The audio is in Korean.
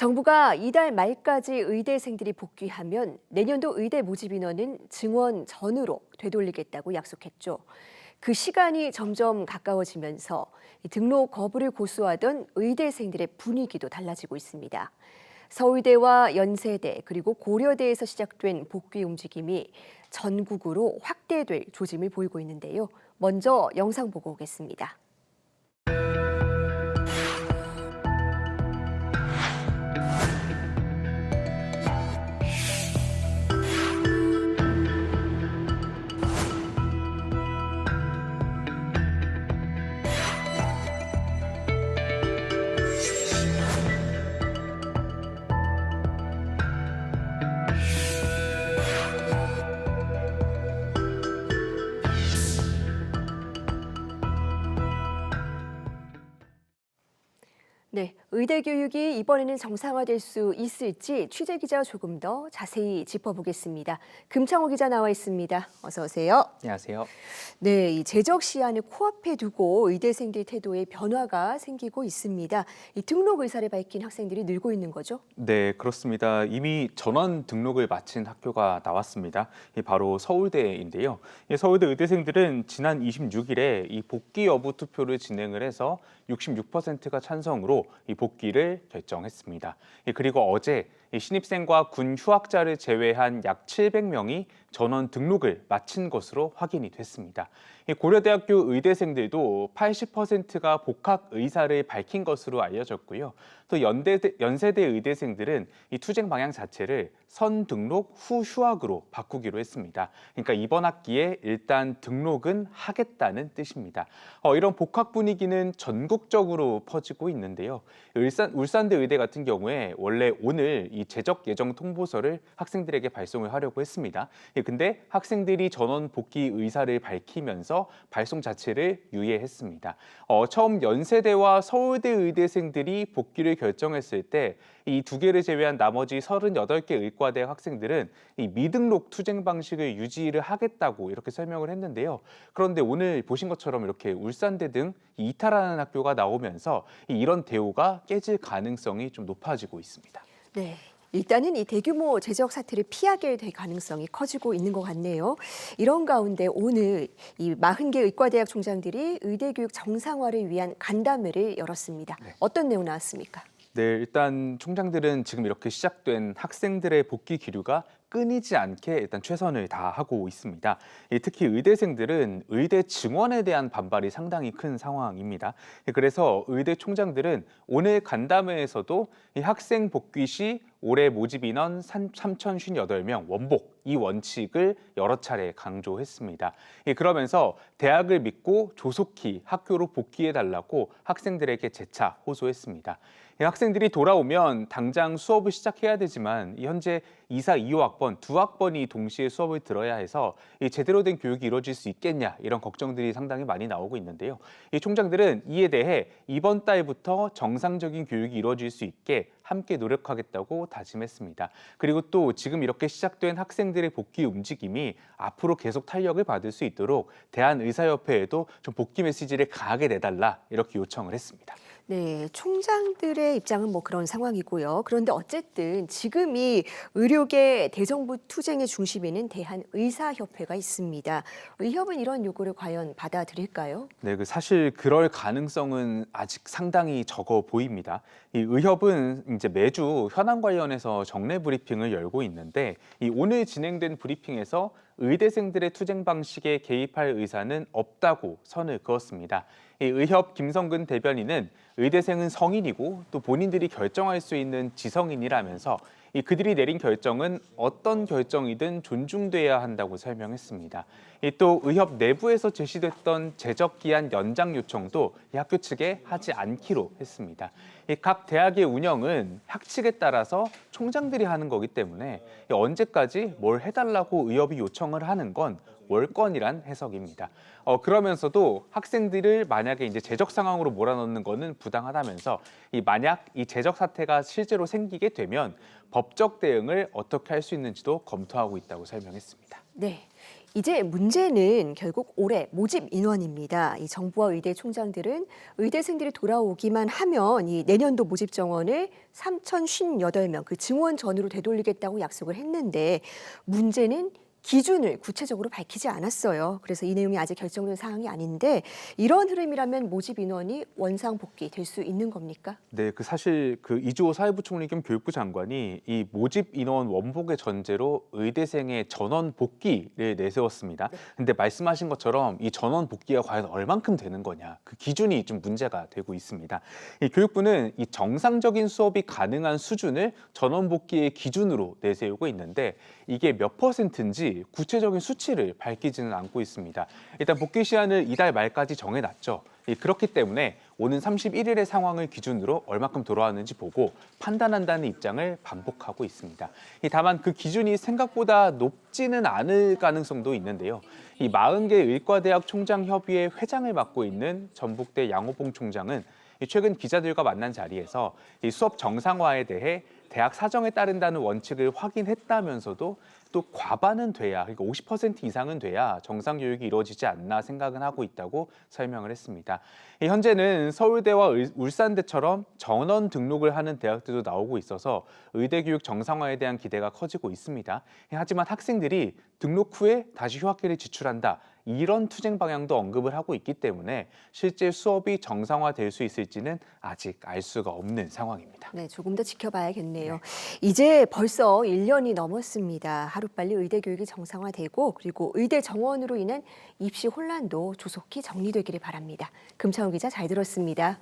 정부가 이달 말까지 의대생들이 복귀하면 내년도 의대 모집 인원은 증원 전으로 되돌리겠다고 약속했죠. 그 시간이 점점 가까워지면서 이 등록 거부를 고수하던 의대생들의 분위기도 달라지고 있습니다. 서울대와 연세대 그리고 고려대에서 시작된 복귀 움직임이 전국으로 확대될 조짐을 보이고 있는데요. 먼저 영상 보고 오겠습니다. 네, 의대 교육이 이번에는 정상화될 수 있을지 취재 기자 조금 더 자세히 짚어보겠습니다. 금창호 기자 나와 있습니다. 어서 오세요. 안녕하세요. 네, 이 제적 시한을 코앞에 두고 의대생들 태도에 변화가 생기고 있습니다. 이 등록 의사를 밝힌 학생들이 늘고 있는 거죠? 네, 그렇습니다. 이미 전원 등록을 마친 학교가 나왔습니다. 이 바로 서울대인데요. 이 서울대 의대생들은 지난 26일에 이 복귀 여부 투표를 진행을 해서 66%가 찬성으로 이 복귀를 결정했습니다. 이 그리고 어제 이 신입생과 군 휴학자를 제외한 약 700명이 전원 등록을 마친 것으로 확인이 됐습니다. 이 고려대학교 의대생들도 80%가 복학 의사를 밝힌 것으로 알려졌고요. 또 연대 연세대 의대생들은 이 투쟁 방향 자체를 선 등록 후 휴학으로 바꾸기로 했습니다. 그러니까 이번 학기에 일단 등록은 하겠다는 뜻입니다. 어, 이런 복학 분위기는 전국적으로 퍼지고 있는데요. 울산 울산대 의대 같은 경우에 원래 오늘 이 재적 예정 통보서를 학생들에게 발송을 하려고 했습니다. 예, 근데 학생들이 전원 복귀 의사를 밝히면서 발송 자체를 유예했습니다. 어, 처음 연세대와 서울대 의대생들이 복귀를 결정했을 때 이 두 개를 제외한 나머지 38개 의과대 학생들은 이 미등록 투쟁 방식을 유지를 하겠다고 이렇게 설명을 했는데요. 그런데 오늘 보신 것처럼 이렇게 울산대 등 이탈하는 학교가 나오면서 이 이런 대우가 깨질 가능성이 좀 높아지고 있습니다. 네. 일단은 이 대규모 제적 사태를 피하게 될 가능성이 커지고 있는 것 같네요. 이런 가운데 오늘 이 40개 의과대학 총장들이 의대 교육 정상화를 위한 간담회를 열었습니다. 어떤 내용 나왔습니까? 네, 일단 총장들은 지금 이렇게 시작된 학생들의 복귀 기류가 끊이지 않게 일단 최선을 다하고 있습니다. 예, 특히 의대생들은 의대 증원에 대한 반발이 상당히 큰 상황입니다. 예, 그래서 의대 총장들은 오늘 간담회에서도 이 학생 복귀 시 올해 모집 인원 3,058명 원복 이 원칙을 여러 차례 강조했습니다. 예, 그러면서 대학을 믿고 조속히 학교로 복귀해 달라고 학생들에게 재차 호소했습니다. 예, 학생들이 돌아오면 당장 수업을 시작해야 되지만 이 현재 2사 2호 학번 두 학번이 동시에 수업을 들어야 해서 이 제대로 된 교육이 이루어질 수 있겠냐 이런 걱정들이 상당히 많이 나오고 있는데요. 이 총장들은 이에 대해 이번 달부터 정상적인 교육이 이루어질 수 있게 함께 노력하겠다고 다짐했습니다. 그리고 또 지금 이렇게 시작된 학생들의 복귀 움직임이 앞으로 계속 탄력을 받을 수 있도록 대한의사협회에도 좀 복귀 메시지를 강하게 내달라 이렇게 요청을 했습니다. 네, 총장들의 입장은 뭐 그런 상황이고요. 그런데 어쨌든 지금 이 의료계 대정부 투쟁의 중심에는 대한의사협회가 있습니다. 의협은 이런 요구를 과연 받아들일까요? 네, 그 사실 그럴 가능성은 아직 상당히 적어 보입니다. 이 의협은 이제 매주 현안 관련해서 정례 브리핑을 열고 있는데 이 오늘 진행된 브리핑에서 의대생들의 투쟁 방식에 개입할 의사는 없다고 선을 그었습니다. 이 의협 김성근 대변인은 의대생은 성인이고 또 본인들이 결정할 수 있는 지성인이라면서 이 그들이 내린 결정은 어떤 결정이든 존중돼야 한다고 설명했습니다. 이또 의협 내부에서 제시됐던 제적 기한 연장 요청도 이 학교 측에 하지 않기로 했습니다. 이각 대학의 운영은 학칙에 따라서 총장들이 하는 거기 때문에 이 언제까지 뭘 해달라고 의협이 요청을 하는 건 월권이란 해석입니다. 어, 그러면서도 학생들을 만약에 이제 재적 상황으로 몰아넣는 거는 부당하다면서 이 만약 이 재적 사태가 실제로 생기게 되면 법적 대응을 어떻게 할 수 있는지도 검토하고 있다고 설명했습니다. 네. 이제 문제는 결국 올해 모집 인원입니다. 이 정부와 의대 총장들은 의대생들이 돌아오기만 하면 이 내년도 모집 정원을 3,058명 그 증원 전으로 되돌리겠다고 약속을 했는데 문제는 기준을 구체적으로 밝히지 않았어요. 그래서 이 내용이 아직 결정된 사항이 아닌데 이런 흐름이라면 모집 인원이 원상 복귀 될 수 있는 겁니까? 네, 그 사실 그 이주호 사회부 총리 겸 교육부 장관이 이 모집 인원 원복의 전제로 의대생의 전원 복귀를 내세웠습니다. 근데 말씀하신 것처럼 이 전원 복귀가 과연 얼만큼 되는 거냐 그 기준이 좀 문제가 되고 있습니다. 이 교육부는 이 정상적인 수업이 가능한 수준을 전원 복귀의 기준으로 내세우고 있는데 이게 몇 퍼센트인지 구체적인 수치를 밝히지는 않고 있습니다. 일단 복귀 시한을 이달 말까지 정해놨죠. 이 그렇기 때문에 오는 31일의 상황을 기준으로 얼마큼 돌아왔는지 보고 판단한다는 입장을 반복하고 있습니다. 이 다만 그 기준이 생각보다 높지는 않을 가능성도 있는데요. 이 40개 의과대학 총장 협의회 회장을 맡고 있는 전북대 양호봉 총장은 이 최근 기자들과 만난 자리에서 이 수업 정상화에 대해 대학 사정에 따른다는 원칙을 확인했다면서도 또 과반은 돼야 그러니까 50% 이상은 돼야 정상 교육이 이루어지지 않나 생각은 하고 있다고 설명을 했습니다. 이 현재는 서울대와 의- 울산대처럼 전원 등록을 하는 대학들도 나오고 있어서 의대 교육 정상화에 대한 기대가 커지고 있습니다. 하지만 학생들이 등록 후에 다시 휴학기를 지출한다. 이런 투쟁 방향도 언급을 하고 있기 때문에 실제 수업이 정상화될 수 있을지는 아직 알 수가 없는 상황입니다. 네, 조금 더 지켜봐야겠네요. 이제 벌써 1년이 넘었습니다. 하루빨리 의대 교육이 정상화되고 그리고 의대 정원으로 인한 입시 혼란도 조속히 정리되기를 바랍니다. 금창우 기자 잘 들었습니다.